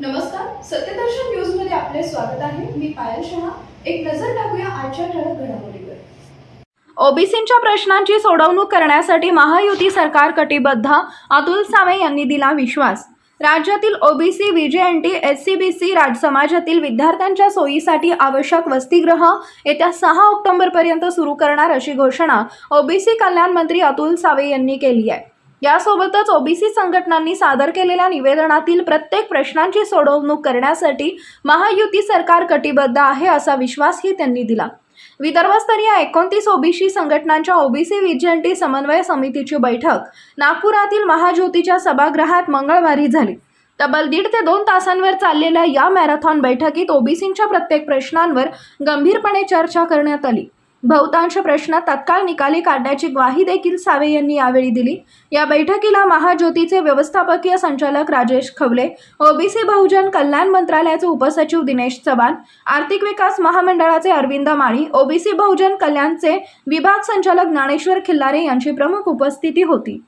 नमस्कार सत्यदर्शन न्यूजमध्ये आपले स्वागत आहे. मी पायल शहा. एक नजर टाकूया आजच्या ठळक घडामोडीवर. ओबीसींच्या प्रश्नांची सोडवणूक करण्यासाठी महायुती सरकार कटिबद्ध अतुल सावे यांनी दिला विश्वास. राज्यातील OBC VJNT S C B C राज समाजातील विद्यार्थ्यांच्या सोयीसाठी आवश्यक वसतिगृह येत्या सहा ऑक्टोबरपर्यंत सुरू करणार अशी घोषणा ओबीसी कल्याण मंत्री अतुल सावे यांनी केली आहे. यासोबतच ओबीसी संघटनांनी सादर केलेल्या निवेदनातील प्रत्येक प्रश्नांची सोडवणूक करण्यासाठी महायुती सरकार कटिबद्ध आहे असा विश्वासही त्यांनी दिला. विदर्भस्तरीय एकोणतीस ओबीसी संघटनांच्या ओबीसी विजयंती समन्वय समितीची बैठक नागपुरातील महाज्योतीच्या सभागृहात मंगळवारी झाली. तब्बल दीड ते दोन तासांवर चाललेल्या या मॅरेथॉन बैठकीत ओबीसींच्या प्रत्येक प्रश्नांवर गंभीरपणे चर्चा करण्यात आली. बहुतांश प्रश्न तत्काळ निकाली काढण्याची ग्वाही देखील सावे यांनी यावेळी दिली. या बैठकीला महाज्योतीचे व्यवस्थापकीय संचालक राजेश खवले ओबीसी बहुजन कल्याण मंत्रालयाचे उपसचिव दिनेश चव्हाण आर्थिक विकास महामंडळाचे अरविंद माळी ओबीसी बहुजन कल्याणचे विभाग संचालक ज्ञानेश्वर खिल्लारे यांची प्रमुख उपस्थिती होती.